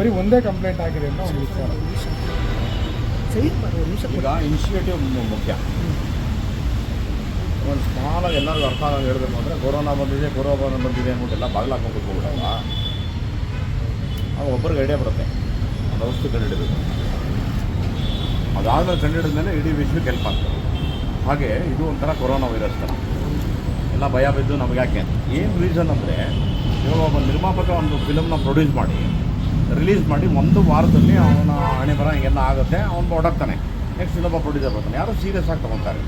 ಬರೀ ಒಂದೇ ಕಂಪ್ಲೇಂಟ್ ಆಗಿದೆ ಅನ್ನೋ ಒಂದು ವಿಚಾರ. ಈಗ ಇನಿಷಿಯೇಟಿವ್ ಮುಖ್ಯ. ಒಂದು ಸ್ಮಾಲಾಗಿ ಎಲ್ಲರಿಗೂ ಅರ್ಥ ಆಗಿ ಹೇಳಬೇಕು ಅಂದರೆ ಕೊರೋನಾ ಬಂದಿದೆ ಕೊರೋನಾ ಬಂದಿದೆ ಅಂದ್ಬಿಟ್ಟು ಎಲ್ಲ ಬಾಗಿಲು ಹಾಕೊಂಡು ಕೂತ್ಕೊಬಿಡಲ್ಲ ಆಗ ಒಬ್ಬರಿಗೆ ಐಡಿಯಾ ಬರುತ್ತೆ. ಒಂದು ಔಷಧಿ ಕಂಡುಹಿಡಬೇಕು. ಅದಾದಮೇಲೆ ಕಂಡುಹಿಡಿದ ಮೇಲೆ ಇಡೀ ವಿಶ್ವಕ್ಕೆ ಹೆಲ್ಪ್ ಆಗ್ತದೆ. ಹಾಗೆ ಇದು ಒಂಥರ ಕೊರೋನಾ ವೈರಸ್ ಥರ. ಎಲ್ಲ ಭಯ ಬಿದ್ದು ನಮಗೆ ಯಾಕೆ ಅಂತ. ಏನು ರೀಸನ್ ಅಂದರೆ ಇವಾಗ ಒಬ್ಬ ನಿರ್ಮಾಪಕ ಒಂದು ಫಿಲಮ್ನ ಪ್ರೊಡ್ಯೂಸ್ ಮಾಡಿ ರಿಲೀಸ್ ಮಾಡಿ ಒಂದು ವಾರದಲ್ಲಿ ಅವನ ಹಣೆ ಬರ ಹಿಂಗೆಲ್ಲ ಆಗುತ್ತೆ, ಅವನು ಹೊಡಕ್ತಾನೆ ನೆಕ್ಸ್ಟ್ ಇನ್ನೊಬ್ಬ ಪ್ರೊಡ್ಯೂಸರ್ ಬರ್ತಾನೆ. ಯಾರು ಸೀರಿಯಸ್ ಆಗಿ ತೊಗೊತಾರೆ?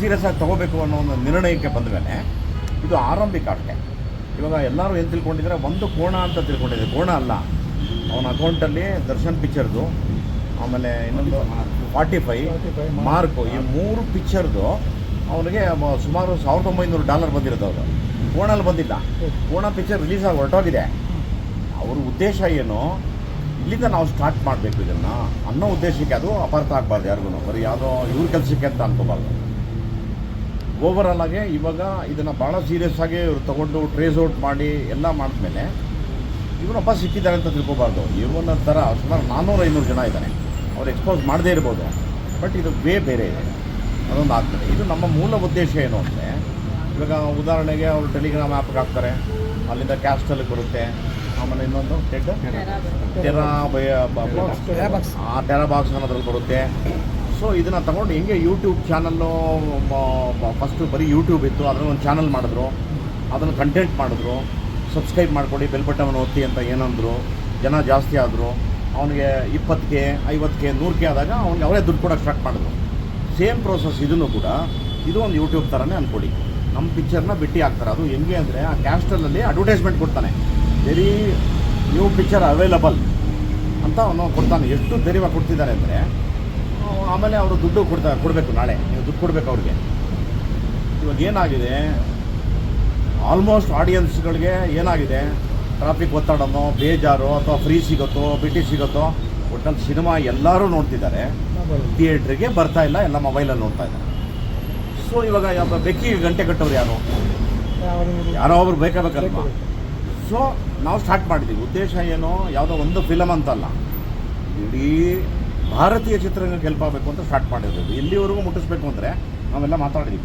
ಸೀರಿಯಸ್ ಆಗಿ ತೊಗೋಬೇಕು ಅನ್ನೋ ಒಂದು ನಿರ್ಣಯಕ್ಕೆ ಬಂದ ಮೇಲೆ ಇದು ಆರಂಭಿಕ ಅಷ್ಟೆ ಇವಾಗ ಎಲ್ಲರೂ ಏನು ತಿಳ್ಕೊಂಡಿದ್ದಾರೆ? ಒಂದು ಕೋಣ ಅಂತ ತಿಳ್ಕೊಂಡಿದ್ದಾರೆ. ಕೋಣ ಅಲ್ಲ. ಅವನ ಅಕೌಂಟಲ್ಲಿ ದರ್ಶನ್ ಪಿಕ್ಚರ್ದು ಆಮೇಲೆ ಇನ್ನೊಂದು ಫಾರ್ಟಿ ಫೈ 45 ಮಾರ್ಕು ಈ ಮೂರು ಪಿಕ್ಚರ್ದು ಅವನಿಗೆ ಸುಮಾರು ಸಾವಿರದ ಒಂಬೈನೂರು ಡಾಲರ್ ಬಂದಿರೋದು ಅವರು ಕೋಣಲ್ಲಿ ಬಂದಿಲ್ಲ. ಕೋಣ ಪಿಕ್ಚರ್ ರಿಲೀಸ್ ಆಗಿ ಹೊರಟೋಗಿದೆ. ಅವ್ರ ಉದ್ದೇಶ ಏನು? ಇಲ್ಲಿಂದ ನಾವು ಸ್ಟಾರ್ಟ್ ಮಾಡಬೇಕು ಇದನ್ನು. ಅನ್ನೋ ಉದ್ದೇಶಕ್ಕೆ ಅದು ಅಪಾರ್ಥ ಆಗಬಾರ್ದು ಯಾರಿಗೂ ಬರೀ ಯಾವುದೋ ಇವ್ರ ಕೆಲಸಕ್ಕೆ ಅಂತ ಅನ್ಕೋಬಾರ್ದು. ಓವರಾಲ್ ಆಗಿ ಇವಾಗ ಇದನ್ನು ಭಾಳ ಸೀರಿಯಸ್ ಆಗಿ ಇವರು ತೊಗೊಂಡು ಟ್ರೇಸ್ ಔಟ್ ಮಾಡಿ ಎಲ್ಲ ಮಾಡಿದ್ಮೇಲೆ ಇವನೊಬ್ಬ ಸಿಕ್ಕಿದ್ದಾರೆ ಅಂತ ತಿಳ್ಕೊಬಾರ್ದು. ಇವನ ಥರ ಸುಮಾರು ನಾನ್ನೂರು ಐನೂರು ಜನ ಇದ್ದಾರೆ. ಅವ್ರು ಎಕ್ಸ್ಪೋಸ್ ಮಾಡದೇ ಇರ್ಬೋದು. ಬಟ್ ಇದು ವೇ ಬೇರೆ ಇದೆ. ಅದೊಂದು ಆಗ್ತದೆ. ಇದು ನಮ್ಮ ಮೂಲ ಉದ್ದೇಶ ಏನು ಅಂದರೆ, ಇವಾಗ ಉದಾಹರಣೆಗೆ ಅವರು ಟೆಲಿಗ್ರಾಮ್ ಆ್ಯಪ್ಗೆ ಹಾಕ್ತಾರೆ. ಅಲ್ಲಿಂದ ಕ್ಯಾಸ್ಟಲ್ಲಿ ಬರುತ್ತೆ. ಆಮೇಲೆ ಇನ್ನೊಂದು ಟೆಡ್ ಟೆರಾ ಬಯ. ಆ ಟೆರಾ ಬಾಕ್ಸ್ ಅನ್ನೋದ್ರಲ್ಲಿ ಬರುತ್ತೆ. ಸೊ ಇದನ್ನು ತಗೊಂಡು ಹೆಂಗೆ ಯೂಟ್ಯೂಬ್ ಚಾನಲ್ಲು ಫಸ್ಟು ಬರೀ ಯೂಟ್ಯೂಬ್ ಇತ್ತು ಅದನ್ನು ಒಂದು ಚಾನಲ್ ಮಾಡಿದ್ರು. ಅದನ್ನು ಕಂಟೆಂಟ್ ಮಾಡಿದ್ರು. ಸಬ್ಸ್ಕ್ರೈಬ್ ಮಾಡ್ಕೊಡಿ ಬೆಲ್ ಬಟನ್ ಒತ್ತಿ ಅಂತ ಏನಂದ್ರು. ಜನ ಜಾಸ್ತಿ ಆದರು. ಅವನಿಗೆ ಇಪ್ಪತ್ತಕ್ಕೆ ಐವತ್ತಕ್ಕೆ ನೂರಕ್ಕೆ ಆದಾಗ ಅವ್ನಿಗೆ ಅವರೇ ದುಡ್ಡು ಕೊಡೋಕೆ ಸ್ಟಾರ್ಟ್ ಮಾಡಿದ್ರು. ಸೇಮ್ ಪ್ರೋಸೆಸ್ ಇದನ್ನು ಕೂಡ ಇದು ಒಂದು ಯೂಟ್ಯೂಬ್ ಥರನೇ ಅಂದ್ಕೊಡಿ ನಮ್ಮ ಪಿಕ್ಚರ್ನ ಬಿಟ್ಟು ಹಾಕ್ತಾರೆ. ಅದು ಹೆಂಗೆ ಅಂದರೆ ಆ ಕ್ಯಾಸ್ಟಲಲ್ಲಿ ಅಡ್ವರ್ಟೈಸ್ಮೆಂಟ್ ಕೊಡ್ತಾನೆ. ವೆರಿ ನ್ಯೂ ಪಿಕ್ಚರ್ ಅವೈಲಬಲ್ ಅಂತ ಅವನು ಕೊಡ್ತಾನೆ. ಎಷ್ಟು ಧೈರ್ಯವಾಗಿ ಕೊಡ್ತಿದ್ದಾರೆ ಅಂದರೆ ಆಮೇಲೆ ಅವರು ದುಡ್ಡು ಕೊಡ್ತಾ ಕೊಡಬೇಕು ನಾಳೆ. ನೀವು ದುಡ್ಡು ಕೊಡಬೇಕು ಅವ್ರಿಗೆ. ಇವಾಗ ಏನಾಗಿದೆ? ಆಲ್ಮೋಸ್ಟ್ ಆಡಿಯನ್ಸ್ಗಳಿಗೆ ಏನಾಗಿದೆ? ಟ್ರಾಫಿಕ್ ಒತ್ತಡನೋ, ಬೇಜಾರು ಅಥವಾ ಫ್ರೀ ಸಿಗುತ್ತೋ ಬಿಟಿ ಸಿಗುತ್ತೋ ಒಟ್ಟಲ್ಲಿ ಸಿನಿಮಾ ಎಲ್ಲರೂ ನೋಡ್ತಿದ್ದಾರೆ. ಥಿಯೇಟ್ರಿಗೆ ಬರ್ತಾ ಇಲ್ಲ, ಎಲ್ಲ ಮೊಬೈಲಲ್ಲಿ ನೋಡ್ತಾ ಇದ್ದಾರೆ. ಸೊ ಇವಾಗ ಯಾವ ಬೆಕ್ಕಿಗೆ ಗಂಟೆ ಕಟ್ಟೋರು ಯಾರು? ಯಾರೋ ಒಬ್ರು ಬೇಕಾ ಬೇಕಲ್ವಾ? ಸೊ, ನಾವು ಸ್ಟಾರ್ಟ್ ಮಾಡಿದ್ದೀವಿ ಉದ್ದೇಶ ಏನು? ಯಾವುದೋ ಒಂದು ಫಿಲಮ್ ಅಂತಲ್ಲ. ಇಡೀ ಭಾರತೀಯ ಚಿತ್ರರಂಗಕ್ಕೆ ಹೆಲ್ಪ್ ಆಗಬೇಕು ಅಂತ ಸ್ಟಾರ್ಟ್ ಮಾಡಿದ್ದೀವಿ ಇಲ್ಲಿವರೆಗೂ ಮುಟ್ಟಿಸ್ಬೇಕು ಅಂದರೆ ನಾವೆಲ್ಲ ಮಾತಾಡಿದ್ದೀವಿ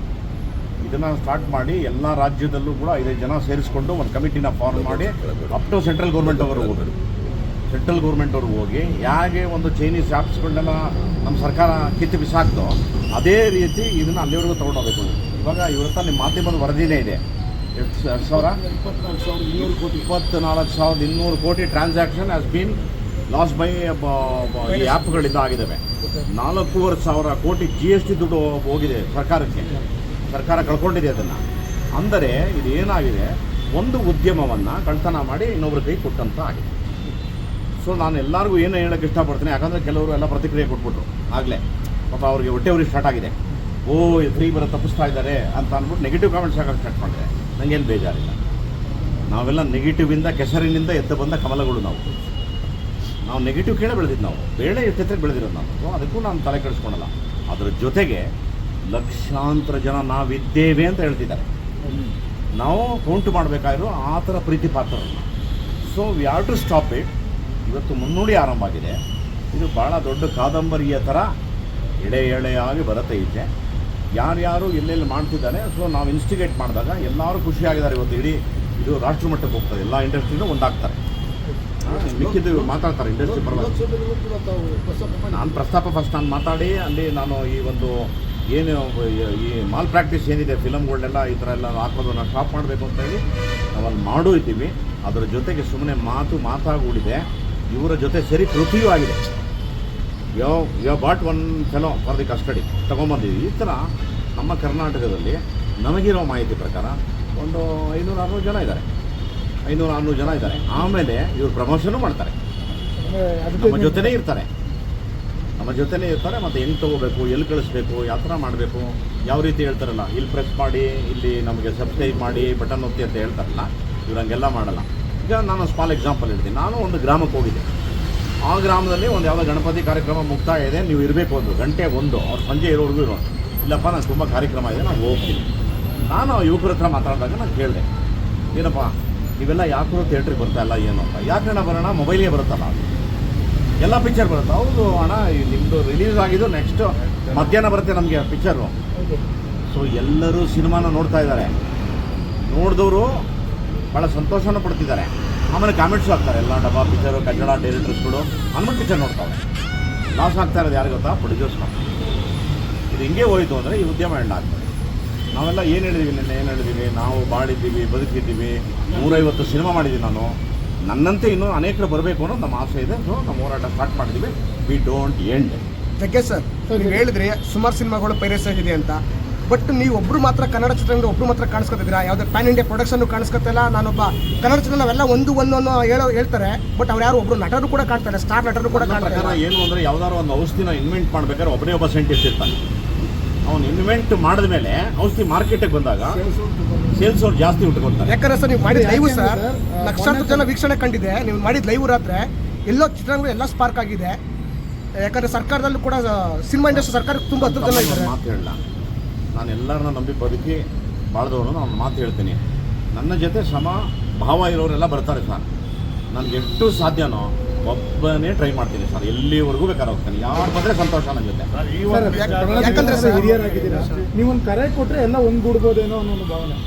ಇದನ್ನು ಸ್ಟಾರ್ಟ್ ಮಾಡಿ ಎಲ್ಲ ರಾಜ್ಯದಲ್ಲೂ ಕೂಡ ಐದೈದು ಜನ ಸೇರಿಸ್ಕೊಂಡು ಒಂದು ಕಮಿಟಿನ ಫಾರ್ಮ್ ಮಾಡಿ ಅಪ್ ಟು ಸೆಂಟ್ರಲ್ ಗೌರ್ಮೆಂಟ್ ಅವರು ಹೋಗೋದು ಸೆಂಟ್ರಲ್ ಗೌರ್ಮೆಂಟ್ ಅವ್ರಿಗೆ ಹೋಗಿ ಹೇಗೆ ಒಂದು ಚೈನೀಸ್ ಆ್ಯಪ್ಸ್ಗಳನ್ನೆಲ್ಲ ನಮ್ಮ ಸರ್ಕಾರ ಕಿತ್ತು ಬಿಸಾಕ್ತೋ, ಅದೇ ರೀತಿ ಇದನ್ನು ಅಲ್ಲಿವರೆಗೂ ತೊಗೊಂಡೋಗ್ಬೇಕು ಇವಾಗ ಇವ್ರ ಹತ್ರ ನಿಮ್ಮ ಮಾಧ್ಯಮದ ವರದಿನೇ ಇದೆ. ಎಷ್ಟು ಎರಡು ಸಾವಿರ? ಇಪ್ಪತ್ನಾಲ್ಕು ಸಾವಿರದ ಇನ್ನೂರು ಕೋಟಿ ಇಪ್ಪತ್ನಾಲ್ಕು ಸಾವಿರದ ಇನ್ನೂರು crore transaction has been loss by ಈ ಆ್ಯಪ್ಗಳಿಂದ ಆಗಿದ್ದಾವೆ. ನಾಲ್ಕೂವರೆ ಸಾವಿರ ಕೋಟಿ ಜಿ ಎಸ್ ಟಿ ದುಡ್ಡು ಹೋಗಿದೆ ಸರ್ಕಾರಕ್ಕೆ. ಸರ್ಕಾರ ಕಳ್ಕೊಂಡಿದೆ ಅದನ್ನು. ಅಂದರೆ ಇದು ಏನಾಗಿದೆ? ಒಂದು ಉದ್ಯಮವನ್ನು ಕಳ್ತನ ಮಾಡಿ ಇನ್ನೊಬ್ಬರ ಕೈ ಕೊಟ್ಟಂತ ಆಗಿದೆ. ಸೊ ನಾನು ಎಲ್ಲರಿಗೂ ಏನು ಹೇಳೋಕ್ಕೆ ಇಷ್ಟಪಡ್ತೀನಿ, ಯಾಕಂದರೆ ಕೆಲವರು ಎಲ್ಲ ಪ್ರತಿಕ್ರಿಯೆ ಕೊಟ್ಬಿಟ್ರು ಆಗಲೇ. ಪಾಪ ಅವ್ರಿಗೆ ಹೊಟ್ಟೆ ಉರಿ ಸ್ಟಾರ್ಟ್ ಆಗಿದೆ. ಓ ಫ್ರೀ ಬರೋ ತಪ್ಪಿಸ್ತಾ ಇದ್ದಾರೆ ಅಂತ ಅಂದ್ಬಿಟ್ಟು ನೆಗೆಟಿವ್ ಕಾಮೆಂಟ್ಸ್ ಹಾಕೋಕ್ಕೆ ಸ್ಟಾರ್ಟ್ ಮಾಡಿದೆ ನನಗೇನು ಬೇಜಾರಿಲ್ಲ. ನಾವೆಲ್ಲ ನೆಗೆಟಿವಿಂದ ಕೆಸರಿನಿಂದ ಎದ್ದು ಬಂದ ಕಮಲಗಳು ನಾವು. ನಾವು ನೆಗೆಟಿವ್ ಕೇಳೇ ಬೆಳೆದಿದ್ದು ನಾವು. ಬೇಳೆ ಎತ್ತೆತ್ತರೆ ಬೆಳೆದಿರೋದು ನಾವು. ಅದಕ್ಕೂ ನಾನು ತಲೆ ಕೆಡಿಸ್ಕೊಳಲ್ಲ. ಅದರ ಜೊತೆಗೆ ಲಕ್ಷಾಂತರ ಜನ ನಾವಿದ್ದೇವೆ ಅಂತ ಹೇಳ್ತಿದ್ದಾರೆ. ನಾವು ಕೌಂಟ್ ಮಾಡಬೇಕಾದ್ರು ಆ ಥರ ಪ್ರೀತಿ ಪಾತ್ರರನ್ನು so we have to stop it ಇವತ್ತು ಮುನ್ನುಡಿ ಆರಂಭ ಆಗಿದೆ. ಇದು ಭಾಳ ದೊಡ್ಡ ಕಾದಂಬರಿಯ ಥರ ಎಳೆ ಎಳೆಯಾಗಿ ಬರುತ್ತೆ. ಈಚೆ ಯಾರ್ಯಾರು ಎಲ್ಲೆಲ್ಲಿ ಮಾಡ್ತಿದ್ದಾನೆ ಸೊ ನಾವು ಇನ್ಸ್ಟಿಗೇಟ್ ಮಾಡಿದಾಗ ಎಲ್ಲರೂ ಖುಷಿಯಾಗಿದ್ದಾರೆ ಇವತ್ತು. ಇಡೀ ಇದು ರಾಷ್ಟ್ರ ಮಟ್ಟಕ್ಕೆ ಹೋಗ್ತದೆ ಎಲ್ಲ ಇಂಡಸ್ಟ್ರಿನೂ ಒಂದಾಗ್ತಾರೆ. ಮಿಕ್ಕಿದ್ದು ಇವ್ರು ಮಾತಾಡ್ತಾರೆ ಇಂಡಸ್ಟ್ರಿ ಪರವಾಗಿ. ನಾನು ಪ್ರಸ್ತಾಪ ಫಸ್ಟ್ ನಾನು ಮಾತಾಡಿ ಅಲ್ಲಿ ನಾನು ಈ ಒಂದು ಏನು ಈ ಮಾಲ್ ಪ್ರಾಕ್ಟೀಸ್ ಏನಿದೆ ಫಿಲಮ್ಗಳನ್ನೆಲ್ಲ ಈ ಥರ ಎಲ್ಲ ಹಾಕೋದನ್ನ ಸ್ಟಾಪ್ ಮಾಡಬೇಕು ಅಂತ ಹೇಳಿ ನಾವು ಅಲ್ಲಿ ಮಾಡೂ ಇದ್ದೀವಿ. ಅದರ ಜೊತೆಗೆ ಸುಮ್ಮನೆ ಮಾತು ಮಾತಾಗೂಡಿದೆ ಇವರ ಜೊತೆ ಸರಿ ಕೃತಿಯೂ ಆಗಿದೆ. Yo yo bot one fellow for the custody ತೊಗೊಂಬಂದಿದ್ವಿ ಈ ಥರ ನಮ್ಮ ಕರ್ನಾಟಕದಲ್ಲಿ ನಮಗಿರೋ ಮಾಹಿತಿ ಪ್ರಕಾರ ಒಂದು ಐನೂರು ಆರುನೂರು ಜನ ಇದ್ದಾರೆ. ಐನೂರು ಆರುನೂರು ಜನ ಇದ್ದಾರೆ. ಆಮೇಲೆ ಇವರು ಪ್ರಮೋಷನು ಮಾಡ್ತಾರೆ. ನಮ್ಮ ಜೊತೆನೇ ಇರ್ತಾರೆ. ನಮ್ಮ ಜೊತೆನೇ ಇರ್ತಾರೆ ಮತ್ತು ಹೆಂಗೆ ತೊಗೋಬೇಕು ಎಲ್ಲಿ ಕಳಿಸ್ಬೇಕು ಯಾವ ಥರ ಮಾಡಬೇಕು ಯಾವ ರೀತಿ ಹೇಳ್ತಾರಲ್ಲ ಇಲ್ಲಿ ಪ್ರೆಸ್ ಮಾಡಿ ಇಲ್ಲಿ ನಮಗೆ ಸಬ್ಸ್ಕ್ರೈಬ್ ಮಾಡಿ ಬಟನ್ ಒತ್ತಿ ಅಂತ ಹೇಳ್ತಾರಲ್ಲ ಇವ್ರು ಹಂಗೆಲ್ಲ ಮಾಡಲ್ಲ. ಈಗ ನಾನು ಸ್ಮಾಲ್ ಎಕ್ಸಾಂಪಲ್ ಹೇಳ್ತೀನಿ. ನಾನು ಒಂದು ಗ್ರಾಮಕ್ಕೆ ಹೋಗಿದ್ದೆ. ಆ ಗ್ರಾಮದಲ್ಲಿ ಒಂದು ಯಾವುದೋ ಗಣಪತಿ ಕಾರ್ಯಕ್ರಮ ಮುಕ್ತಾಯ ಇದೆ. ನೀವು ಇರಬೇಕು ಒಂದು ಗಂಟೆ ಒಂದು. ಅವ್ರು ಸಂಜೆ ಇರೋವರೆಗೂ ಇರೋ ಇಲ್ಲಪ್ಪ ನಾನು ತುಂಬ ಕಾರ್ಯಕ್ರಮ ಇದೆ, ನಾನು ಹೋಗ್ತೀನಿ. ನಾನು ಯುವಕರ ಹತ್ರ ಮಾತಾಡಿದಾಗ ನಾನು ಕೇಳಿದೆ. ಏನಪ್ಪ, ಇವೆಲ್ಲ ಯಾಕೂ ಥಿಯೇಟ್ರಿಗೆ ಬರ್ತಾ ಇಲ್ಲ, ಏನು ಅಂತ. ಯಾಕಣ್ಣ ಬರೋಣ? ಮೊಬೈಲೇ ಬರುತ್ತಲ್ಲ. ಎಲ್ಲ ಪಿಕ್ಚರ್ ಬರುತ್ತೆ. ಹೌದು ಅಣ್ಣ ನಿಮ್ಮದು ರಿಲೀಸ್ ಆಗಿದ್ದು ನೆಕ್ಸ್ಟ್ ಮಧ್ಯಾಹ್ನ ಬರುತ್ತೆ ನಮಗೆ ಪಿಕ್ಚರು ಸೊ ಎಲ್ಲರೂ ಸಿನಿಮಾನ ನೋಡ್ತಾ ಇದ್ದಾರೆ. ನೋಡಿದವರು ಭಾಳ ಸಂತೋಷನೂ ಪಡ್ತಿದ್ದಾರೆ. ಆಮೇಲೆ ಕಾಮೆಂಟ್ಸ್ ಹಾಕ್ತಾರೆ ಎಲ್ಲ ಡಬ್ಬ ಪಿಕ್ಚರು ಕನ್ನಡ ಡೈರೆಕ್ಟರ್ಸ್ಗಳು ಹನುಮಂತ್ ಪಿಕ್ಚರ್ ನೋಡ್ತಾವೆ ಲಾಸ್ ಆಗ್ತಾ ಇರೋದು ಯಾರು ಗೊತ್ತಾ? ಪ್ರೊಡ್ಯೂಸರ್ ಇದು ಹಿಂಗೆ ಹೋಯಿತು ಅಂದರೆ ಈ ಉದ್ಯಮ ಎಂಡ್ ಆಗ್ತದೆ. ನಾವೆಲ್ಲ ಏನು ಹೇಳಿದೀವಿ ನಿನ್ನೆ ಏನು ಹೇಳಿದೀವಿ? ನಾವು ಬಾಳಿದ್ದೀವಿ ಬದುಕಿದ್ದೀವಿ ನೂರೈವತ್ತು ಸಿನಿಮಾ ಮಾಡಿದ್ದೀನಿ ನಾನು. ನನ್ನಂತೆ ಇನ್ನೂ ಅನೇಕರು ಬರಬೇಕು ಅನ್ನೋದು ನಮ್ಮ ಆಸೆ ಇದೆ. ಸೊ ನಮ್ಮ ಹೋರಾಟ ಸ್ಟಾರ್ಟ್ ಮಾಡಿದ್ದೀವಿ ವಿ ಡೋಂಟ್ ಎಂಡ್ ಸರ್ ನೀವು ಹೇಳಿದ್ರಿ ಸುಮಾರು ಸಿನಿಮಾಗಳು ಪೈರಸ್ ಆಗಿದೆ ಅಂತ. ಬಟ್ ನೀವು ಒಬ್ರು ಮಾತ್ರ ಕನ್ನಡ ಚಿತ್ರರಂಗ ಒಬ್ರು ಮಾತ್ರ ಕಾಣಿಸ್ಕೊತಿದ್ದೀರಾ? ಯಾವುದೇ ಪ್ಯಾನ್ ಇಂಡಿಯಾ ಪ್ರೊಡಕ್ಷನ್ ಕಾಣಿಸ್ಕೊತಿಲ್ಲ ನಾನೊಬ್ಬ ಕನ್ನಡ ಚಿತ್ರ ನಾವೆಲ್ಲ ಒಂದು ಒಂದು ಅನ್ನೋ ಹೇಳೋ ಹೇಳ್ತಾರೆ ಬಟ್ ಅವ್ರು ಯಾರು ಒಬ್ರು ನಟರು ಕೂಡ ಕಾಣ್ತಾರೆ ಸ್ಟಾರ್ ನಟರು ಕೂಡ ಕಾಣ್ತಾರೆ. ಏನು ಅಂದ್ರೆ ಯಾವ್ದಾದ್ರು ಒಂದು ಔಷಧಿನ ಇನ್ವೆಂಟ್ ಮಾಡ್ಬೇಕಾದ್ರೆ ಒಬ್ಬನೇ ಒಬ್ಬ ಸೈಂಟಿಸ್ಟ್ ಇರ್ತಾನೆ. ಅವ್ನು ಇನ್ವೆಂಟ್ ಮಾಡಿದ ಮೇಲೆ ಔಷಧಿ ಮಾರ್ಕೆಟಿಗೆ ಬಂದಾಗ ಸೇಲ್ಸ್ ಅವ್ರು ಜಾಸ್ತಿ ಉಟ್ಕೊಳ್ತಾರೆ. ಯಾಕಂದ್ರೆ ಸರ್ ನೀವು ಮಾಡಿದ ಲೈವ್ ಸರ್ ಲಕ್ಷಾಂತರ ಜನ ವೀಕ್ಷಣೆ ಕಂಡಿದೆ. ನೀವು ಮಾಡಿದ ಲೈವ್ ರಾತ್ರಿ ಎಲ್ಲೋ ಚಿತ್ರಗಳು ಎಲ್ಲ ಸ್ಪಾರ್ಕ್ ಆಗಿದೆ. ಯಾಕಂದ್ರೆ ಸರ್ಕಾರದಲ್ಲೂ ಕೂಡ ಸಿನಿಮಾ ಇಂಡಸ್ಟ್ರಿ ಸರ್ಕಾರಕ್ಕೆ ತುಂಬ ಜನ ಇದ್ದಾರೆ. ಮಾತು ಹೇಳಲ್ಲ. ನಾನು ಎಲ್ಲರನ್ನ ನಂಬಿ ಬದುಕಿ ಬಾಳ್ದವ್ರನ್ನ ನಾನು ಮಾತು ಹೇಳ್ತೀನಿ. ನನ್ನ ಜೊತೆ ಸಮ ಭಾವ ಇರೋರೆಲ್ಲ ಬರ್ತಾರೆ ಸರ್. ನನಗೆ ಎಷ್ಟು ಸಾಧ್ಯನೋ ಒಬ್ಬನೇ ಟ್ರೈ ಮಾಡ್ತೀನಿ ಸರ್. ಎಲ್ಲಿವರೆಗೂ ಬೇಕಾದ್ರೆ ಹೋಗ್ತೀನಿ. ಯಾರು ಬಂದರೆ ಸಂತೋಷ ನನ್ನ ಜೊತೆ. ಸರ್, ಯಾಕಂದ್ರೆ ಯಾಕಂದ್ರೆ ಸರ್, ಹಿರಿಯರಾಗಿದ್ದೀರಾ? ನೀವೊಂದು ಕರೆ ಕೊಟ್ಟರೆ ಎಲ್ಲ ಒಂದ್ಗೂಡ್ಬೋದೇನೋ ಅನ್ನೋ ಒಂದು ಭಾವನೆ.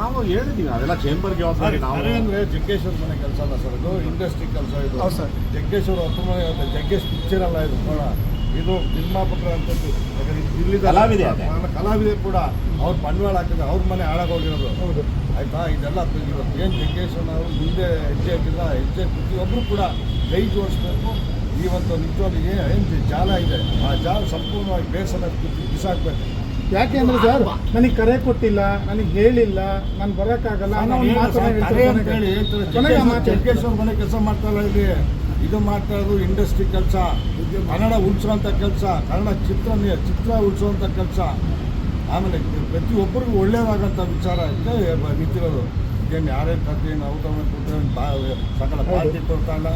ನಾವು ಹೇಳಿದ್ದೀವಿ ಅದೆಲ್ಲ ಚೇಂಬರ್ ಜವಾಬ್ದಾರಿ ನಾವು ಅಂದ್ರೆ ಜಗ್ಗೇಶ್ವರ ಮನೆ ಕೆಲಸ ಅಲ್ಲ ಸರ್ ಇದು ಇಂಡಸ್ಟ್ರಿ ಕೆಲಸ ಇದು. ಹೌದು ಸರ್. ಜಗ್ಗೇಶ್ವರ ಅಪ್ಪ ಮನೆ ಜಗ್ಗೇಶ್ ಪಿಕ್ಚರ್ ಅಲ್ಲ ಇದು. ನೋಡ ಇದು ನಿರ್ಮಾಪಕರ ಅಂತದ್ದು. ಇಲ್ಲಿ ಕಲಾವಿದೆ. ಕಲಾವಿದೆ ಕೂಡ. ಅವ್ರ ಬಂಡವಾಳ ಹಾಕಿದ್ರೆ ಅವ್ರ ಮನೆ ಹಾಳಾಗೋಗಿರೋದು. ಹೌದು. ಆಯ್ತಾ? ಇದೆಲ್ಲ ಇವತ್ತು ಏನು ಜಗ್ಗೇಶ್ವರ ಅವರು ಮುಂದೆ ಹೆಜ್ಜೆ ಹಾಕಿಲ್ಲ ಹೆಜ್ಜೆ ಪ್ರತಿಯೊಬ್ಬರು ಕೂಡ ಕೈ ಜೋಡಿಸ್ಬೇಕು. ಇವತ್ತು ಒಂದು ಏನು ಏನು ಜಾಲ ಇದೆ. ಆ ಜಾಲ ಸಂಪೂರ್ಣವಾಗಿ ಬೇಸರ ಬಿಸಾಕ್ಬೇಕು. ಯಾಕೆ ಅಂದ್ರೆ ಸರ್ ನನಗೆ ಕರೆ ಕೊಟ್ಟಿಲ್ಲ ನನಗೆ ಹೇಳಿಲ್ಲ ನಾನು ಬರೋಕ್ಕಾಗಲ್ಲ ಅನ್ನೋ ಒಂದು ಹೇಳ್ತಾರೆ ಮನೆ ಕೆಲಸ ಮಾಡ್ತಾರೆ ಇಲ್ಲಿ ಇದು ಮಾಡ್ತಾ ಇರೋದು ಇಂಡಸ್ಟ್ರಿ ಕೆಲಸ. ಕನ್ನಡ ಉಳಿಸುವಂಥ ಕೆಲಸ ಕನ್ನಡ ಚಿತ್ರ ಚಿತ್ರ ಉಳಿಸುವಂಥ ಕೆಲಸ. ಆಮೇಲೆ ಪ್ರತಿಯೊಬ್ಬರಿಗೂ ಒಳ್ಳೆಯದಾಗಂಥ ವಿಚಾರ ಇದೆ ನಿಂತಿರೋದು ಇದೇನು ಯಾರೇ ಕತೆ ನಾವು ಕೊಟ್ಟರೆ ಬಾ ಸಕಲ ಪಾರ್ಟಿ ಕೊಡ್ತಾ ಇಲ್ಲ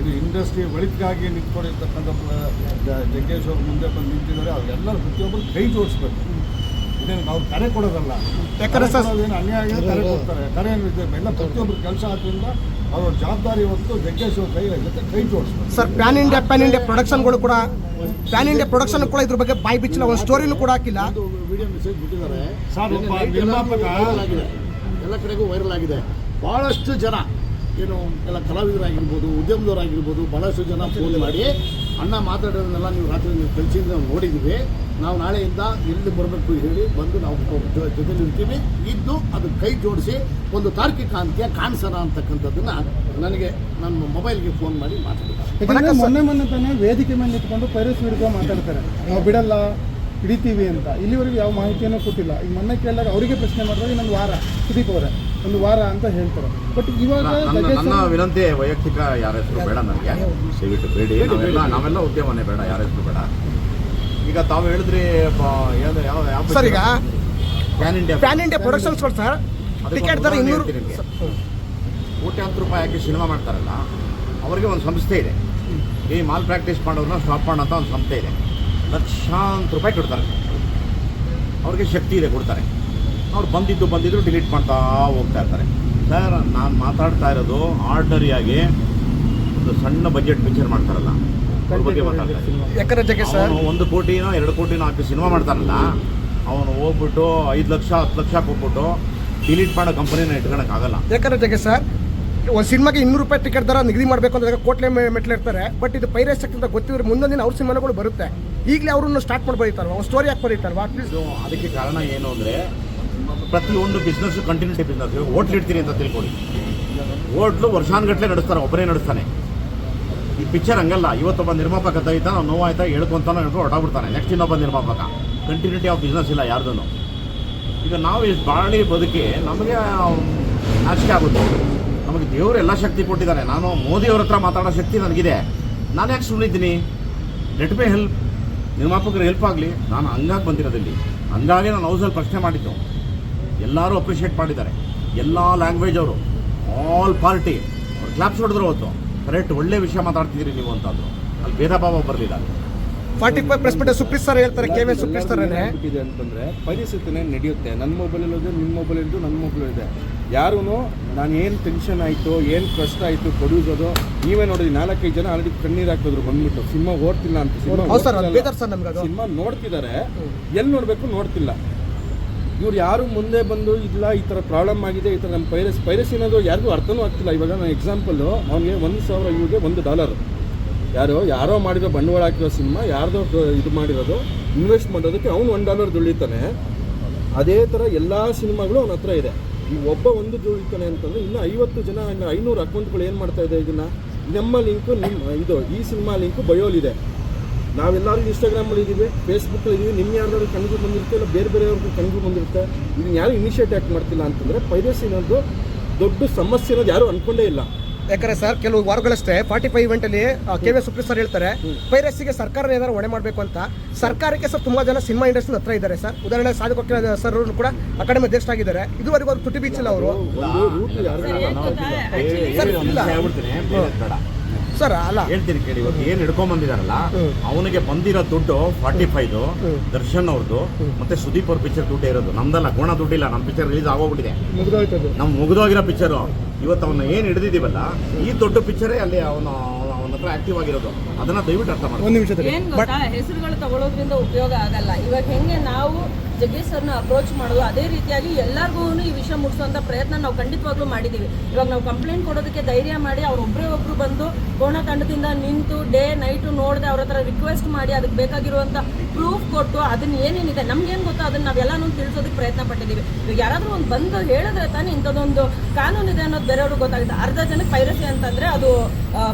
ಇದು ಇಂಡಸ್ಟ್ರಿ ಒಳಿತಿಗಾಗಿ ನಿಂತ್ಕೊಂಡಿರ್ತಕ್ಕಂಥ ಜಗ್ಗೇಶ್ವರ ಜಗ್ಗೇಶ್ ಅವ್ರು ಮುಂದೆ ಬಂದು ನಿಂತಿದ್ದಾರೆ. ಅವ್ರೆಲ್ಲರೂ ಪ್ರತಿಯೊಬ್ಬರು ಕೈ ಜೋಡಿಸ್ಬೇಕು. ಇದೇನು ನಾವು ಕರೆ ಕೊಡೋದಲ್ಲ. ಏನು ಅನ್ಯಾಯ ಕರೆ ಕೊಡ್ತಾರೆ. ಕರೆ ಏನಿದೆ ಎಲ್ಲ ಪ್ರತಿಯೊಬ್ಬರು ಕೆಲಸ ಆದ್ರಿಂದ ಅವ್ರ ಜವಾಬ್ದಾರಿ ಹೊತ್ತು ಜಗ್ಗೇಶ್ ಅವ್ರ ಕೈ ಜೊತೆ ಕೈ ಜೋಡಿಸ್ಬೇಕು. Sir pan India pan India ಪ್ರೊಡಕ್ಷನ್ಗಳು ಕೂಡ ಪ್ಯಾನ್ ಇಂಡಿಯಾ ಪ್ರೊಡಕ್ಷನ್ ಕೂಡ ಇದ್ರ ಬಗ್ಗೆ ಬಾಯಿ ಬಿಚ್ಚಿಲ್ಲ ಒಂದು ಸ್ಟೋರಿನೂ ಕೂಡ ಹಾಕಿಲ್ಲ. ವಿಡಿಯೋ ಮೆಸೇಜ್ ಬಿಟ್ಟಿದ್ದಾರೆ. ಸರ್, ಒಬ್ಬ ನಿನ್ನೆ ನಿರ್ಮಾಪಕ- ಎಲ್ಲರಿಗೂ ಆಗಿದೆ. ಎಲ್ಲ ಕಡೆಗೂ ವೈರಲ್ ಆಗಿದೆ. ಭಾಳಷ್ಟು ಜನ ಏನು ಎಲ್ಲ ಕಲಾವಿದರಾಗಿರ್ಬೋದು ಉದ್ಯಮದವರಾಗಿರ್ಬೋದು ಭಾಳಷ್ಟು ಜನ ಫೋನ್ ಮಾಡಿ ಅಣ್ಣ ಮಾತಾಡೋದನ್ನೆಲ್ಲ ನೀವು ರಾತ್ರಿ ನೀವು ಕಳಿಸಿದ್ರೆ ನಾವು ನೋಡಿದ್ದೀವಿ ನಾವು ನಾಳೆಯಿಂದ ಎಲ್ಲಿ ಬರಬೇಕು ಹೇಳಿ ಬಂದು ನಾವು ಜೊತೆಲಿ ಇರ್ತೀವಿ. ಇದ್ದು ಅದು ಕೈ ಜೋಡಿಸಿ ಒಂದು ತಾರ್ಕಿಕ ಅಂತ್ಯ ಕಾಣಿಸೋಣ ಅಂತಕ್ಕಂಥದ್ದನ್ನು ನನಗೆ ನನ್ನ ಮೊಬೈಲ್ಗೆ ಫೋನ್ ಮಾಡಿ ಮಾತಾಡಿದ್ದಾರೆ. ಮೊನ್ನೆ ಮೊನ್ನೆ ತಾನೇ ವೇದಿಕೆ ಮೇಲೆ ನಿಂತ್ಕೊಂಡು ಪೈರಸ್ ವಿರುದ್ಧ ಮಾತಾಡ್ತಾರೆ. ನಾವು ಬಿಡಲ್ಲ ಹಿಡಿತೀವಿ ಅಂತ. ಇಲ್ಲಿವರೆಗೂ ಯಾವ ಮಾಹಿತಿಯನ್ನು ಕೊಟ್ಟಿಲ್ಲ. ಈಗ ಮೊನ್ನೆ ಕೇಳಿದಾಗ ಅವರಿಗೆ ಪ್ರಶ್ನೆ ಮಾಡಿದಾಗ ಇನ್ನೊಂದು ವಾರ ಸುದೀಪ್ ಅವರೇ ಒಂದು ವಾರ ಅಂತ ಹೇಳ್ತಾರೆ. ಬಟ್ ಇವಾಗ ನನ್ನ ವಿನಂತಿ ವೈಯಕ್ತಿಕ ಯಾರ ಹೆಸರು ಬೇಡ ನನಗೆ. ದಯವಿಟ್ಟು ಬೇಡಿ. ನಾವೆಲ್ಲ ನಾವೆಲ್ಲ ಉದ್ಯಮನೇ ಬೇಡ ಯಾರ ಹೆಸರು ಬೇಡ. ಈಗ ತಾವು ಹೇಳಿದ್ರಿ ಸರ್ ಈಗ pan India pan India productions sir ಅದಕ್ಕೆ ಟಿಕೆಟ್ ಉದಾಹರಣೆ ಇನ್ನೂರು ಕೋಟ್ಯಾಂತರ ರೂಪಾಯಿ ಹಾಕಿ ಸಿನಿಮಾ ಮಾಡ್ತಾರಲ್ಲ ಅವರಿಗೆ ಒಂದು ಸಂಸ್ಥೆ ಇದೆ. ಈ ಮಾಲ್ ಪ್ರಾಕ್ಟೀಸ್ ಮಾಡೋರನ್ನ ಸ್ಟಾಪ್ ಮಾಡೋ ಅಂತ ಒಂದು ಸಂಸ್ಥೆ ಇದೆ. ಲಕ್ಷಾಂತರ ರೂಪಾಯಿ ಕೊಡ್ತಾರೆ. ಅವ್ರಿಗೆ ಶಕ್ತಿ ಇದೆ ಕೊಡ್ತಾರೆ. ಅವ್ರು ಬಂದಿದ್ದು ಬಂದಿದ್ರು ಡಿಲೀಟ್ ಮಾಡ್ತಾ ಹೋಗ್ತಾ ಇರ್ತಾರೆ. ಸರ್ ನಾನು ಮಾತಾಡ್ತಾ ಇರೋದು ಆರ್ಡರಿಯಾಗಿ ಒಂದು ಸಣ್ಣ ಬಜೆಟ್ ಪಿಕ್ಚರ್ ಮಾಡ್ತಾರಲ್ಲ ಅವ್ರ ಬಗ್ಗೆ ಮಾತಾಡ್ತಾರೆ ಸರ್? ಒಂದು ಕೋಟಿನೋ ಎರಡು ಕೋಟಿನೋ ಹಾಕಿ ಸಿನಿಮಾ ಮಾಡ್ತಾರಲ್ಲ ಅವನು ಹೋಗ್ಬಿಟ್ಟು ಐದು ಲಕ್ಷ ಹತ್ತು ಲಕ್ಷ ಕೊಟ್ಬಿಟ್ಟು ಡಿಲೀಟ್ ಮಾಡೋ ಕಂಪನಿನ ಇಟ್ಕೊಳಕ್ಕಾಗಲ್ಲ ಯಾಕಂದ್ರೆ ಜಗೆ ಸರ್? ಒಂದು ಸಿನಿಮಾಗೆ ಇನ್ನೂರು ರೂಪಾಯಿ ಟಿಕೆಟ್ ದರ ನಿಗದಿ ಮಾಡಬೇಕು ಅಂತ ಕೋಟ್ಲೆ ಮೆಟ್ಲಿರ್ತಾರೆ. ಬಟ್ ಇದು ಪೈರೇಸ್ ಅಂತ ಗೊತ್ತಿದ್ರೆ ಮುಂದೊಂದಿನ ದಿನ ಅವ್ರ ಸಿನಿಮಾಗಳು ಬರುತ್ತೆ. ಈಗಲೇ ಅವ್ರನ್ನ ಸ್ಟಾರ್ಟ್ ಮಾಡಿ ಬರೀತಾರಲ್ವ? ಒಂದು ಸ್ಟೋರಿ ಯಾಕೆ ಬರೀತಾರಲ್ವಾ? ಅಟ್ಲೀಸ್ಟ್ ಅದಕ್ಕೆ ಕಾರಣ ಏನು ಅಂದರೆ, ಪ್ರತಿಯೊಂದು ಬಿಸ್ನೆಸ್ ಕಂಟಿನ್ಯೂಟಿ ಬಿಸ್ನೆಸ್ ಹೋಟ್ಲ್ ಇಡ್ತೀನಿ ಅಂತ ತಿಳ್ಕೊಳ್ಳಿ. ಹೋಟ್ಲು ವರ್ಷಾನ್ಗಟ್ಟಲೆ ನಡೆಸ್ತಾರೆ, ಒಬ್ಬರೇ ನಡೆಸ್ತಾನೆ. ಈ ಪಿಕ್ಚರ್ ಹಂಗಲ್ಲ ಇವತ್ತೊಬ್ಬ ನಿರ್ಮಾಪಕ ತೆಗಿತಾ ನಾವು ನೋವಾಯ್ತಾ, ಹೇಳ್ಕೊಂತಾನೆ ಹೇಳ್ಕೊಂಡು ಹೊರಟಾಗ್ಬಿಡ್ತಾನೆ. ನೆಕ್ಸ್ಟ್ ಇನ್ನೊಬ್ಬ ನಿರ್ಮಾಪಕ. ಕಂಟಿನ್ಯೂಟಿ ಆಫ್ ಬಿಸ್ನೆಸ್ ಇಲ್ಲ ಯಾರ್ದೂ ಈಗ ನಾವು ಇಷ್ಟು ಬಾಳಿ ಬದುಕಿ, ನಮಗೆ ನಾಚಿಕೆ ಆಗುತ್ತೆ. ನಮಗೆ ದೇವರು ಎಲ್ಲ ಶಕ್ತಿ ಕೊಟ್ಟಿದ್ದಾರೆ. ನಾನು ಮೋದಿಯವ್ರ ಹತ್ರ ಮಾತಾಡೋ ಶಕ್ತಿ ನನಗಿದೆ. ನಾನು ಯಾಕೆ ಸುಮ್ಮನಿದ್ದೀನಿ ಲೆಟ್ ಮೇ ಹೆಲ್ಪ್ ನಿರ್ಮಾಪಕರು ಹೆಲ್ಪ್ ಆಗಲಿ, ನಾನು ಹಂಗಾಗಿ ಬಂದಿರೋದಿಲ್ಲಿ. ಹಂಗಾಗಿ ನಾನು ಹೌಸಲ್ಲಿ ಪ್ರಶ್ನೆ ಮಾಡಿದ್ದು. ಎಲ್ಲರೂ ಅಪ್ರಿಷಿಯೇಟ್ ಮಾಡಿದ್ದಾರೆ. ಎಲ್ಲ ಲ್ಯಾಂಗ್ವೇಜ್ ಅವರು ಆಲ್ ಪಾರ್ಟಿ ಅವ್ರು ಕ್ಲಾಪ್ಸ್ ಹೊಡೆದ್ರು ಅವತ್ತು. ಕರೆಕ್ಟ್ ಒಳ್ಳೆ ವಿಷಯ ಮಾತಾಡ್ತಿದ್ದೀರಿ ನೀವು ಅಂತಂದು ಅಲ್ಲಿ ಭೇದ ಭಾವ ಬರಲಿಲ್ಲ. ಫಾರ್ಟಿ ಫೈವ್ ಪ್ರೆಸ್ ಬಿಟ್ಟು ಸುಪ್ರೀತ್ ಸರ್ ಹೇಳ್ತಾರೆ ಕೆ ವಿ ಸುಪ್ರೀತ್ ಸರ್ ಇದೆ ಅಂತಂದ್ರೆ ಪರಿಸ್ಥಿತಿನೇ ನಡೆಯುತ್ತೆ. ನನ್ನ ಮೊಬೈಲ್ ಇರೋದು ನಿಮ್ಮ ಮೊಬೈಲ್ ಇದ್ದು ನನ್ನ ಮೊಬೈಲ್ ಇದೆ. ಯಾರೂ ನಾನು ಏನು ಟೆನ್ಷನ್ ಆಯಿತು ಏನು ಕಷ್ಟ ಆಯಿತು ಕೊಡೋದು ನೀವೇ ನೋಡಿದ್ರಿ ನಾಲ್ಕೈದು ಜನ ಆಲ್ರೆಡಿ ಕಣ್ಣೀರು ಹಾಕಿದ್ರು ಬಂದ್ಬಿಟ್ಟು. ಸಿನಿಮಾ ಓಡ್ತಿಲ್ಲ ಅಂತ ಸಿನಿಮಾ ನೋಡ್ತಿದ್ದಾರೆ ಎಲ್ಲಿ ನೋಡಬೇಕು ನೋಡ್ತಿಲ್ಲ. ಇವ್ರು ಯಾರು ಮುಂದೆ ಬಂದು ಇಲ್ಲ ಈ ಥರ ಪ್ರಾಬ್ಲಮ್ ಆಗಿದೆ ಈ ಥರ ನಮ್ಮ ಪೈರಸ್ ಪೈರಸ್ ಅನ್ನೋದು ಯಾರಿಗೂ ಅರ್ಥನೂ ಆಗ್ತಿಲ್ಲ. ಇವಾಗ ನಾನು ಎಕ್ಸಾಂಪಲ್ಲು ಅವನಿಗೆ ಒಂದು ಸಾವಿರ ಇವ್ರಿಗೆ ಒಂದು ಡಾಲರ್ ಯಾರೋ ಯಾರೋ ಮಾಡಿರೋ ಬಂಡವಾಳ ಹಾಕಿರೋ ಸಿನಿಮಾ, ಯಾರ್ದೋ ಇದು ಮಾಡಿರೋದು, ಇನ್ವೆಸ್ಟ್ ಮಾಡೋದಕ್ಕೆ ಅವ್ನು ಒನ್ ಡಾಲರ್ ದುಡಿತಾನೆ. ಅದೇ ಥರ ಎಲ್ಲ ಸಿನಿಮಾಗಳು ಅವನ ಹತ್ರ ಇದೆ. ಈ ಒಬ್ಬ ಒಂದು ದುಡಿತಾನೆ ಅಂತಂದರೆ ಇನ್ನು ಐವತ್ತು ಜನ, ಇನ್ನು ಐನೂರು ಅಕೌಂಟ್ಗಳು ಏನು ಮಾಡ್ತಾ ಇದೆ ಇದನ್ನು? ನಮ್ಮ ಲಿಂಕು ನಿಮ್ಮ ಇದು, ಈ ಸಿನಿಮಾ ಲಿಂಕು ಬಯೋಲಿದೆ ನಾವೆಲ್ಲರೂ ಇನ್ಸ್ಟಾಗ್ರಾಮಲ್ಲಿ ಇದ್ದೀವಿ ಫೇಸ್ಬುಕ್ಕಲ್ಲಿ ಇದ್ದೀವಿ ನಿಮ್ಮ ಯಾರ್ದಾದ್ರು ಕಣ್ಗೂ ಬಂದಿರುತ್ತೆ, ಇಲ್ಲ ಬೇರೆ ಬೇರೆಯವ್ರಿಗೂ ಕಣ್ಗೂ ಬಂದಿರುತ್ತೆ. ಇದನ್ನ ಯಾರು ಇನಿಷಿಯೇಟ್ ಯಾಕೆ ಮಾಡ್ತಿಲ್ಲ ಅಂತಂದರೆ ಪೈರಸಿ ಅನ್ನೋದು ದೊಡ್ಡ ಸಮಸ್ಯೆ ಅನ್ನೋದು ಯಾರೂ ಅಂದ್ಕೊಂಡೇ ಇಲ್ಲ. ಯಾಕಂದ್ರೆ ಸರ್ ಕೆಲವು ವಾರಗಳಷ್ಟೇ ಫಾರ್ಟಿ ಫೈವ್ ಇವೆಂಟಲ್ಲಿ ಕೆ ವಿ ಸುಪ್ರೀಂ ಸರ್ ಹೇಳ್ತಾರೆ ಪೈರಸಿಗೆ ಸರ್ಕಾರ ಏನಾದ್ರು ಹೊಣೆ ಮಾಡಬೇಕು ಅಂತ. ಸರ್ಕಾರಕ್ಕೆ ಸರ್ ತುಂಬಾ ಜನ ಸಿನಿಮಾ ಇಂಡಸ್ಟ್ರಿ ಹತ್ರ ಇದ್ದಾರೆ ಸರ್. ಉದಾಹರಣೆ ಸಾಧು ವಕೀಲ ಸರ್ ಕೂಡ ಅಕಾಡೆಮಿ ಅಧ್ಯಕ್ಷರಾಗಿದ್ದಾರೆ ಇದುವರೆಗೂ ಅವ್ರು ತುಟಿ ಬೀಚ್ ಅವರು. ಇಲ್ಲ. ಬೇಡ. ಸರ್ ಅಲ್ಲ. ಹೇಳ್ತೀನಿ ಕೇಳಿ ಇವತ್ತು ಏನ್ ಹಿಡ್ಕೊಂಡ್ ಬಂದಿದಾರಲ್ಲ ಅವನಿಗೆ ಬಂದಿರೋ ದುಡ್ಡು ಫಾರ್ಟಿ ಫೈವ್ ದರ್ಶನ್ ಅವ್ರದ್ದು ಮತ್ತೆ ಸುದೀಪ್ ಅವ್ರ ಪಿಕ್ಚರ್ ದುಡ್ಡು ಇರೋದು. ನಮ್ದಲ್ಲ ಗುಣ ದುಡ್ಡಿಲ್ಲ ನಮ್ಮ ಪಿಕ್ಚರ್ ರಿಲೀಸ್ ಆಗೋಗ್ಬಿಟ್ಟಿದೆ. ನಮ್ ಮುಗಿದೋಗಿರೋ ಪಿಕ್ಚರು ಇವತ್ತು ಅವನ್ನ ಏನ್ ಹಿಡಿದಿದೀವಲ್ಲ ಈ ದೊಡ್ಡ ಪಿಕ್ಚರೇ ಅಲ್ಲಿ ಅವನು ಹತ್ರ ಆಕ್ಟಿವ್ ಆಗಿರೋದು. ಅದನ್ನ ದಯವಿಟ್ಟು ಅರ್ಥ ಮಾಡಿ ಒಂದು ನಿಮಿಷದಲ್ಲಿ. ಏನ್ ಗೊತ್ತಾ? ಹೆಸರುಗಳು ತಗೊಳ್ಳೋದ್ರಿಂದ ಉಪಯೋಗ ಆಗಲ್ಲ. ಇವಾಗ ಹೆಂಗೆ ನಾವು ಜಗ್ಗೇಶ್ ಸರ್ನ ಅಪ್ರೋಚ್ ಮಾಡೋದು ಅದೇ ರೀತಿಯಾಗಿ ಎಲ್ಲರಿಗೂ ಈ ವಿಷಯ ಮುಟ್ಸೋಂಥ ಪ್ರಯತ್ನ ನಾವು ಖಂಡಿತವಾಗ್ಲೂ ಮಾಡಿದ್ದೀವಿ. ಇವಾಗ ನಾವು ಕಂಪ್ಲೇಂಟ್ ಕೊಡೋದಕ್ಕೆ ಧೈರ್ಯ ಮಾಡಿ ಅವ್ರು ಒಬ್ಬರೇ ಒಬ್ರು ಬಂದು ಕೋಣ ತಂಡದಿಂದ ನಿಂತು ಡೇ ನೈಟು ನೋಡದೆ ಅವ್ರ ಹತ್ರ ರಿಕ್ವೆಸ್ಟ್ ಮಾಡಿ ಅದಕ್ಕೆ ಬೇಕಾಗಿರುವಂಥ ಕೊಟ್ಟು ಅದನ್ನ ಏನೇನಿದೆ, ನಮ್ಗೇನು ಗೊತ್ತೋ ಅದನ್ನ ನಾವೆಲ್ಲನೂ ತಿಳಿಸೋದಕ್ಕೆ ಪ್ರಯತ್ನ ಪಟ್ಟಿದ್ದೀವಿ ಇವಾಗ ಯಾರಾದರೂ ಒಂದು ಬಂದು ಹೇಳಿದ್ರೆ ತಾನೇ ಇಂಥದ್ದೊಂದು ಕಾನೂನು ಇದೆ ಅನ್ನೋದು ಬೇರೆಯವ್ರಿಗೆ ಗೊತ್ತಾಗುತ್ತೆ. ಅರ್ಧ ಜನಕ್ಕೆ ಪೈರಸಿ ಅಂತಂದ್ರೆ ಅದು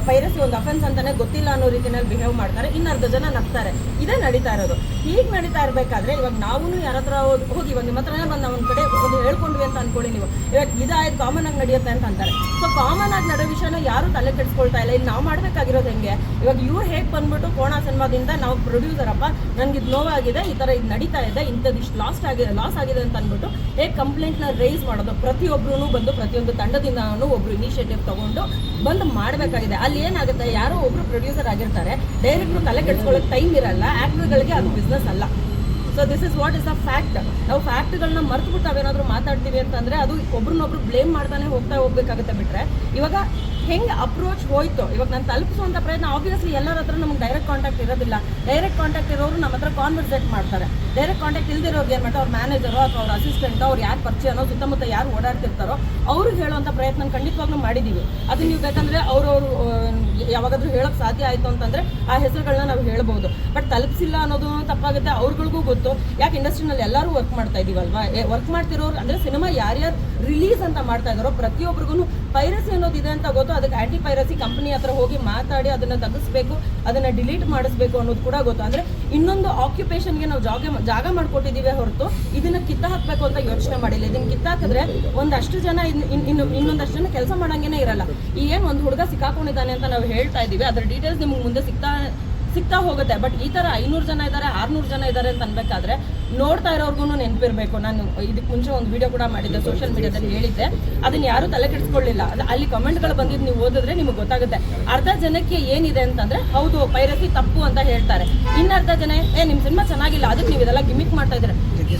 ಪೈರಸಿ ಒಂದು ಅಫೆನ್ಸ್ ಅಂತಾನೆ ಗೊತ್ತಿಲ್ಲ ಅನ್ನೋ ರೀತಿಯಲ್ಲಿ ಬಿಹೇವ್ ಮಾಡ್ತಾರೆ. ಇನ್ನು ಅರ್ಧ ಜನ ನಗ್ತಾರೆ. ಇದೇ ನಡೀತಾ ಇರೋದು. ಹೀಗೆ ನಡೀತಾ ಇರಬೇಕಾದ್ರೆ ಇವಾಗ ನಾವು ಯಾರ ಹತ್ರ ಹೋಗಿ ಒಂದು ನಿಮ್ಮ ಹತ್ರನೇ ಬಂದು ನಾವು ಒಂದು ಕಡೆ ಒಂದು ಹೇಳ್ಕೊಂಡ್ವಿ ಅಂತ ಅನ್ಕೊಳ್ಳಿ ನೀವು. ಇವಾಗ ಇದಾಯ್ತು ಕಾಮನ್ ಆಗಿ ನಡೆಯುತ್ತೆ ಅಂತ ಅಂತಾರೆ. ಸೊ ಕಾಮನ್ ಆಗಿ ನಡೆಯೋ ವಿಷಯನ ಯಾರು ತಲೆ ಕೆಡಿಸ್ಕೊಳ್ತಾ ಇಲ್ಲ. ಇಲ್ಲಿ ನಾವು ಮಾಡ್ಬೇಕಾಗಿರೋದು ಹೆಂಗೆ? ಇವಾಗ ಇವ್ರು ಹೇಗೆ ಬಂದ್ಬಿಟ್ಟು ಕೋಣ ಸಿನಿಮಾದಿಂದ ನಾವು ಪ್ರೊಡ್ಯೂಸರ್ ಅಪ್ಪ ನನ್ಗೆ ಇದು ನೋವಾಗಿದೆ ಈ ಥರ ಇದು ನಡೀತಾ ಇದೆ ಇಂಥದ್ದಿಷ್ಟು ಲಾಸ್ಟ್ ಆಗಿದೆ ಲಾಸ್ ಆಗಿದೆ ಅಂತ ಅಂದ್ಬಿಟ್ಟು ಹೇಗೆ ಕಂಪ್ಲೇಂಟ್ನ ರೈಸ್ ಮಾಡೋದು. ಪ್ರತಿಯೊಬ್ಬರೂ ಬಂದು, ಪ್ರತಿಯೊಂದು ತಂಡದಿಂದನೂ ಒಬ್ರು ಇನಿಷಿಯೇಟಿವ್ ತಗೊಂಡು ಬಂದು ಮಾಡಬೇಕಾಗಿದೆ. ಅಲ್ಲಿ ಏನಾಗುತ್ತೆ? ಯಾರೋ ಒಬ್ರು ಪ್ರೊಡ್ಯೂಸರ್ ಆಗಿರ್ತಾರೆ. ಡೈರೆಕ್ಟ್ರು ತಲೆ ಕೆಡ್ಸ್ಕೊಳ್ಳೋಕೆ ಟೈಮ್ ಇರಲ್ಲ. ಆ್ಯಕ್ಟ್ರುಗಳಿಗೆ ಅದು ಬಿಸ್ನೆಸ್ ಅಲ್ಲ. So this is what is a fact ನಾವು ಫ್ಯಾಕ್ಟ್ಗಳನ್ನ ಮರ್ತ್ಬಿಟ್ಟು ನಾವೇನಾದರೂ ಮಾತಾಡ್ತೀವಿ ಅಂತಂದ್ರೆ ಅದು ಒಬ್ರನ್ನೊಬ್ರು ಬ್ಲೇಮ್ ಮಾಡ್ತಾನೆ ಹೋಗ್ತಾ ಹೋಗ್ಬೇಕಾಗುತ್ತೆ ಬಿಟ್ರೆ. ಇವಾಗ ಹೆಂಗೆ ಅಪ್ರೋಚ್ ಹೋಯ್ತು? ಇವಾಗ ನಾನು ತಲುಪಿಸುವಂಥ ಪ್ರಯತ್ನ ಆಬ್ವಿಯಸ್ಲಿ ಎಲ್ಲರ ಹತ್ರ ನಮ್ಗೆ ಡೈರೆಕ್ಟ್ ಕಾಂಟ್ಯಾಕ್ಟ್ ಇರೋದಿಲ್ಲ. ಡೈರೆಕ್ಟ್ ಕಾಂಟ್ಯಾಕ್ಟ್ ಇರೋರು ನಮ್ಮ ಹತ್ರ ಕಾನ್ವರ್ಸೇಟ್ ಮಾಡ್ತಾರೆ. ಡೈರೆಕ್ಟ್ ಕಾಂಟ್ಯಾಕ್ಟ್ ಇಲ್ದಿರೋರ್ಗೆ ಏನು ಮಾಡ್ತಾರೆ? ಅವ್ರ ಮ್ಯಾನೇಜರು ಅಥವಾ ಅವ್ರ ಅಸಿಸ್ಟೆಂಟ್ ಅವ್ರು ಯಾರು ಪರಿಚಯನೋ ಸುತ್ತಮುತ್ತ ಯಾರು ಓಡಾಡ್ತಿರ್ತಾರೋ ಅವ್ರಿಗೆ ಹೇಳುವಂಥ ಪ್ರಯತ್ನ ಖಂಡಿತವಾಗ್ಲೂ ಮಾಡಿದ್ದೀವಿ ಅದು ನೀವು ಬೇಕಂದ್ರೆ ಅವ್ರವ್ರು ಯಾವಾಗಾದ್ರೂ ಹೇಳಕ್ ಸಾಧ್ಯ ಆಯ್ತು ಅಂತಂದ್ರೆ ಆ ಹೆಸರುಗಳನ್ನ ನಾವು ಹೇಳ್ಬೋದು. ಬಟ್ ತಲುಪಿಸಿಲ್ಲ ಅನ್ನೋದು ತಪ್ಪಾಗುತ್ತೆ. ಅವ್ರಗಳಿಗೂ ಗೊತ್ತು ಯಾಕೆ ಇಂಡಸ್ಟ್ರಿನಲ್ಲಿ ಎಲ್ಲರೂ ವರ್ಕ್ ಮಾಡ್ತಾ ಇದೀವಲ್ವಾ? ವರ್ಕ್ ಮಾಡ್ತಿರೋರು ಅಂದ್ರೆ ಸಿನಿಮಾ ಯಾರ್ಯಾರು ರಿಲೀಸ್ ಅಂತ ಮಾಡ್ತಾ ಇದಾರೋ ಪ್ರತಿಯೊಬ್ಬರಿಗೂ ಪೈರಸಿ ಅನ್ನೋದು ಇದೆ ಅಂತ ಗೊತ್ತು. ಅದಕ್ಕೆ ಆಂಟಿ ಪೈರಸಿ ಕಂಪನಿ ಹತ್ರ ಹೋಗಿ ಮಾತಾಡಿ ಅದನ್ನ ತೆಗಿಸ್ಬೇಕು ಅದನ್ನ ಡಿಲೀಟ್ ಮಾಡಿಸ್ಬೇಕು ಅನ್ನೋದು ಕೂಡ ಗೊತ್ತು. ಅಂದ್ರೆ ಇನ್ನೊಂದು ಆಕ್ಯುಪೇಷನ್ಗೆ ನಾವು ಜಾಗ ಜಾಗ ಮಾಡ್ಕೊಟ್ಟಿದ್ದೀವಿ ಹೊರತು ಇದನ್ನ ಕಿತ್ತ ಹಾಕ್ಬೇಕು ಅಂತ ಯೋಚನೆ ಮಾಡಿಲ್ಲ. ಇದನ್ನ ಕಿತ್ತಾಕಿದ್ರೆ ಒಂದಷ್ಟು ಜನ ಇನ್- ಇನ್- ಇನ್ನು, ಇನ್ನೊಂದಷ್ಟು ಜನ ಕೆಲಸ ಮಾಡಂಗೇನೆ ಇರಲ್ಲ. ಏನ್ ಒಂದು ಹುಡುಗ ಸಿಕ್ಕಾಕೊಂಡಿದ್ದಾನೆ ಅಂತ ನಾವು ಹೇಳ್ತಾ ಇದೀವಿ. ಅದ್ರ ಡೀಟೇಲ್ಸ್ ನಿಮ್ಗೆ ಮುಂದೆ ಸಿಗ್ತಾ ಸಿಗ್ತಾ ಹೋಗುತ್ತೆ. ಬಟ್ ಈ ಥರ ಐನೂರು ಜನ ಇದ್ದಾರೆ ಆರ್ನೂರು ಜನ ಇದ್ದಾರೆ ಅಂತ ಅನ್ಬೇಕಾದ್ರೆ ನೋಡ್ತಾ ಇರೋರ್ಗು ನೆನಪಿರ್ಬೇಕು. ನಾನು ಇದಕ್ಕೆ ಮುಂಚೆ ಒಂದು ವಿಡಿಯೋ ಕೂಡ ಮಾಡಿದ್ದೆ ಸೋಷಿಯಲ್ ಮೀಡಿಯಾದಲ್ಲಿ ಹೇಳಿದ್ದೆ. ಅದನ್ನ ಯಾರು ತಲೆ ಕೆಡಿಸ್ಕೊಳ್ಳಿಲ್ಲ. ಅಲ್ಲಿ ಕಮೆಂಟ್ಗಳು ಬಂದಿದ್ದು ನೀವು ಓದಿದ್ರೆ ನಿಮಗೆ ಗೊತ್ತಾಗುತ್ತೆ. ಅರ್ಧ ಜನಕ್ಕೆ ಏನಿದೆ ಅಂತಂದ್ರೆ, ಹೌದು, ಪೈರಸಿ ತಪ್ಪು ಅಂತ ಹೇಳ್ತಾರೆ. ಇನ್ನರ್ಧ ಜನ, ಏ ನಿಮ್ಮ ಸಿನಿಮಾ ಚೆನ್ನಾಗಿಲ್ಲ ಅದಕ್ಕೆ ನೀವು ಇದೆಲ್ಲ ಗಿಮಿಕ್ ಮಾಡ್ತಾ ಇದ್ದಾರೆ?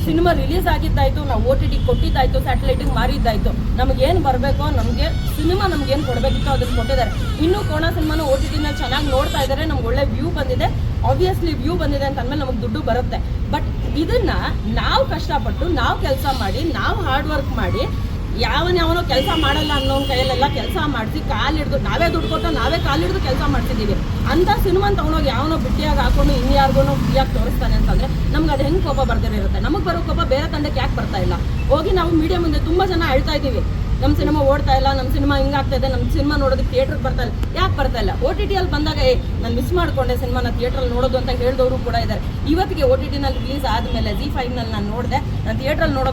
ಸಿನಿಮಾ ರಿಲೀಸ್ ಆಗಿದ್ದಾಯ್ತು, ನಾವು ಓ ಟಿ ಟಿ ಕೊಟ್ಟಿದ್ದಾಯ್ತು ಸ್ಯಾಟಲೈಟಿಗೆ ಮಾರಿದ್ದಾಯ್ತು. ನಮಗೇನು ಬರಬೇಕೋ, ನಮಗೆ ಸಿನಿಮಾ ನಮ್ಗೇನು ಕೊಡಬೇಕಿತ್ತು ಅದನ್ನು ಕೊಟ್ಟಿದ್ದಾರೆ. ಇನ್ನೂ ಕೋಣ ಸಿನಿಮಾನ ಓ ಟಿ ಟಿನ ಚೆನ್ನಾಗಿ ನೋಡ್ತಾ ಇದ್ದಾರೆ, ನಮ್ಗೆ ಒಳ್ಳೆ ವ್ಯೂ ಬಂದಿದೆ. ಆಬ್ವಿಯಸ್ಲಿ ವ್ಯೂ ಬಂದಿದೆ ಅಂತ ಅಂದಮೇಲೆ ನಮಗೆ ದುಡ್ಡು ಬರುತ್ತೆ. ಬಟ್ ಇದನ್ನ ನಾವು ಕಷ್ಟಪಟ್ಟು, ನಾವು ಕೆಲಸ ಮಾಡಿ, ನಾವು ಹಾರ್ಡ್ ವರ್ಕ್ ಮಾಡಿ ಯಾವನ ಯಾವನೋ ಕೆಲಸ ಮಾಡಲ್ಲ ಅನ್ನೋನ್ ಕೈಯಲ್ಲೆಲ್ಲ ಕೆಲಸ ಮಾಡಿಸಿ ಕಾಲಿಡ್ದು ನಾವೇ ದುಡ್ಡು ಕೊಟ್ಟು ನಾವೇ ಕಾಲಿಡ್ದು ಕೆಲಸ ಮಾಡ್ತಿದ್ದೀವಿ ಅಂತ ಸಿನಿಮಾ ತಗೊಂಡೋಗಿ ಯಾವನೋ ಬಿಟ್ಟಿಯಾಗಿ ಹಾಕೊಂಡು ಇನ್ಯಾರಿಗೂ ಫ್ರೀಯಾಗಿ ತೋರಿಸ್ತಾನೆ ಅಂತಂದ್ರೆ ನಮ್ಗೆ ಅದು ಹೆಂಗೆ ಕೋಪ ಬರ್ದಿರುತ್ತೆ ನಮಗೆ ಬರೋ ಕೋಪ ಬೇರೆ ತಂಡಕ್ಕೆ ಯಾಕೆ ಬರ್ತಾ ಇಲ್ಲ? ಹೋಗಿ ನಾವು ಮೀಡಿಯಾ ಮುಂದೆ ತುಂಬ ಜನ ಅಳ್ತಾ ಇದ್ದೀವಿ. ನಮ್ಮ ಸಿನಿಮಾ ಓಡ್ತಾ ಇಲ್ಲ ನಮ್ಮ ಸಿನಿಮಾ ಹಿಂಗಾಗ್ತಾ ಇದೆ ನಮ್ಮ ಸಿನಿಮಾ ನೋಡೋದಕ್ಕೆ ಥಿಯೇಟ್ರಿಗೆ ಬರ್ತಾ ಇಲ್ಲ. ಯಾಕೆ ಬರ್ತಾ ಇಲ್ಲ? ಓ ಟಿ ಟಿಯಲ್ಲಿ ಬಂದಾಗ, ಏ, ನಾನು ಮಿಸ್ ಮಾಡ್ಕೊಂಡೆ ಸಿನಿಮಾನ ಥಿಯೇಟ್ರಲ್ಲಿ ನೋಡೋದು ಅಂತ ಹೇಳಿದವರು ಕೂಡ ಇದ್ದಾರೆ. ಇವತ್ತಿಗೆ ಓ ಟಿ ಟಿನಲ್ಲಿ ರಿಲೀಸ್ ಆದಮೇಲೆ ಜಿ ಫೈವ್ನಲ್ಲಿ ನಾನು ನೋಡಿದೆ. ನಾನು ಥಿಯೇಟ್ರಲ್ಲಿ ನೋಡೋ